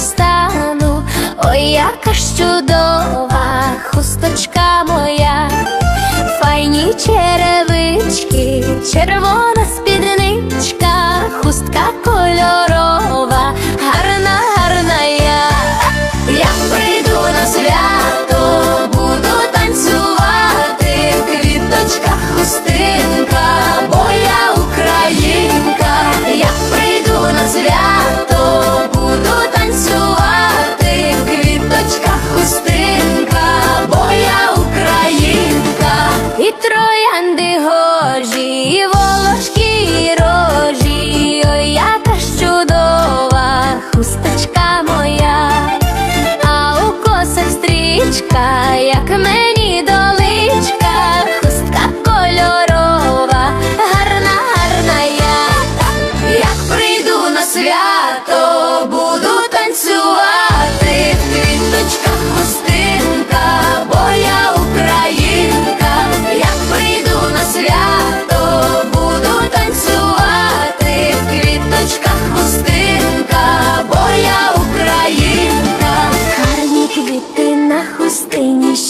стану, ой, яка ж чудова хусточка моя, файні черевички червона.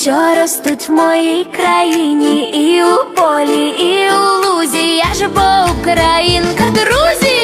що ростуть в моїй країні, і у полі, і у лузі, я ж по Українках. друзі.